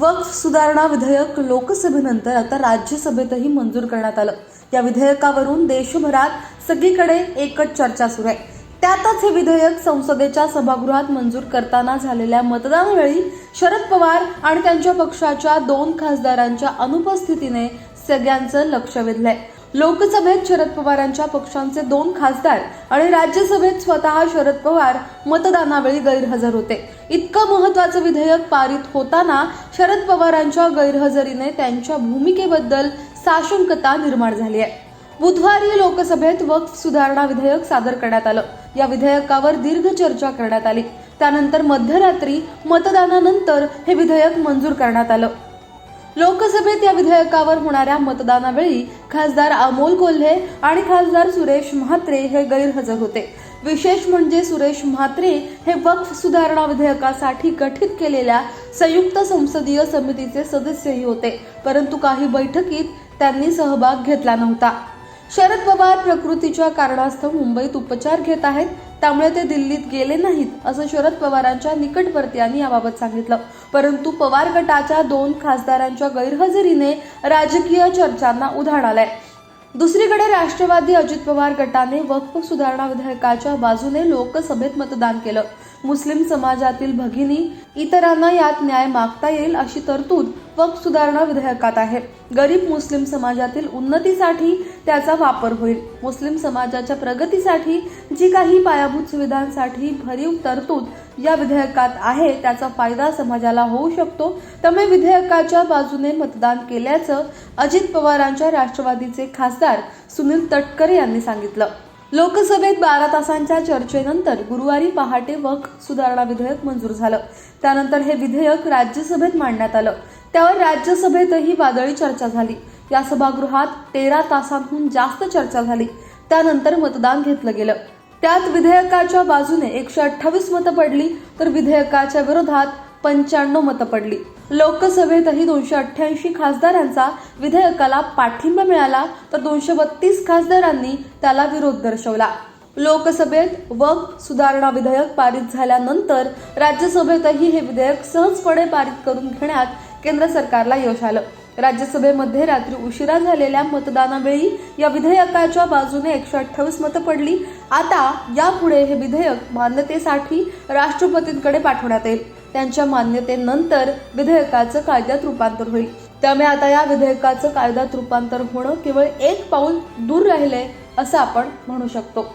वक्फ सुधारणा विधेयक लोकसभेनंतर आता राज्यसभेतही मंजूर करण्यात आलं. या विधेयकावरून देशभरात सगळीकडे एकच चर्चा सुरू आहे. त्यातच हे विधेयक संसदेच्या सभागृहात मंजूर करताना झालेल्या मतदानावेळी शरद पवार आणि त्यांच्या पक्षाच्या दोन खासदारांच्या अनुपस्थितीने सगळ्यांचं लक्ष वेधलंय. लोकसभेत शरद पवारांच्या पक्षांचे दोन खासदार आणि राज्यसभेत स्वतः शरद पवार मतदानावेळी गैरहजर होते. इतकं महत्वाचं विधेयक पारित होताना शरद पवारांच्या गैरहजेरीने त्यांच्या भूमिकेबद्दल साशंकता निर्माण झाली आहे. बुधवारी लोकसभेत वक्फ सुधारणा विधेयक सादर करण्यात आलं. या विधेयकावर दीर्घ चर्चा करण्यात आली. त्यानंतर मध्यरात्री मतदानानंतर हे विधेयक मंजूर करण्यात आलं. लोकसभेत या विधेयकावर होणाऱ्या मतदानावेळी खासदार अमोल कोल्हे आणि खासदार सुरेश म्हात्रे हे गैरहजर होते. विशेष म्हणजे सुरेश म्हात्रे हे वक्फ सुधारणा विधेयकासाठी गठीत केलेल्या संयुक्त संसदीय समितीचे सदस्यही होते परंतु काही बैठकीत त्यांनी सहभाग घेतला नव्हता. शरद पवार प्रकृतीच्या कारणास्तव मुंबईत उपचार घेत आहेत. त्यामुळे ते दिल्लीत गेले नाहीत असं शरद पवारांच्या निकटवर्तीयांनी याबाबत सांगितलं. परंतु पवार गटाच्या दोन खासदारांच्या गैरहजेरीने राजकीय चर्चांना उधाण आलंय. दुसरीकडे राष्ट्रवादी अजित पवार गटाने वक्फ सुधारणा विधेयकाच्या बाजूने लोकसभेत मतदान केलं. मुस्लिम समाजातील भगिनी इतरांना यात न्याय मागता येईल अशी तरतूद वक्फ सुधारणा विधेयकात आहे. गरीब मुस्लिम समाजातील उन्नतीसाठी त्याचा वापर होईल. मुस्लिम समाजाच्या प्रगतीसाठी जी काही पायाभूत सुविधांसाठी भरीव तरतूद या विधेयकात आहे त्याचा फायदा समाजाला होऊ शकतो. त्यामुळे विधेयकाच्या बाजूने मतदान केल्याचं अजित पवारांच्या राष्ट्रवादीचे खासदार सुनील तटकरे यांनी सांगितलं. लोकसभेत बारा तासांच्या चर्चेनंतर गुरुवारी पहाटे वक सुधारणा विधेयक मंजूर झालं. त्यानंतर हे विधेयक राज्यसभेत मांडण्यात आलं. त्यावर राज्यसभेतही वादळी चर्चा झाली. या सभागृहात तेरा तासांहून जास्त चर्चा झाली. त्यानंतर मतदान घेतलं गेलं. त्यात विधेयकाच्या बाजूने एकशे अठ्ठावीस मतं पडली तर विधेयकाच्या विरोधात पंच्याण्णव मतं पडली. लोकसभेतही दोनशे अठ्ठ्याऐंशी खासदारांचा विधेयकाला पाठिंबा मिळाला तर दोनशे बत्तीस खासदारांनी त्याला विरोध दर्शवला. लोकसभेत वक सुधारणा विधेयक पारित झाल्यानंतर राज्यसभेतही हे विधेयक सहजपणे पारित करून घेण्यात केंद्र सरकारला यश आलं. राज्यसभेमध्ये रात्री उशिरा झालेल्या मतदानावेळी या विधेयकाच्या बाजूने एकशे अठ्ठावीस मतं पडली. आता यापुढे हे विधेयक मान्यतेसाठी राष्ट्रपतींकडे पाठवण्यात येईल. त्यांच्या मान्यतेनंतर विधेयकाचं कायद्यात रूपांतर होईल. त्यामुळे आता या विधेयकाचं कायद्यात रूपांतर होणं केवळ एक पाऊल दूर राहिले असं आपण म्हणू शकतो.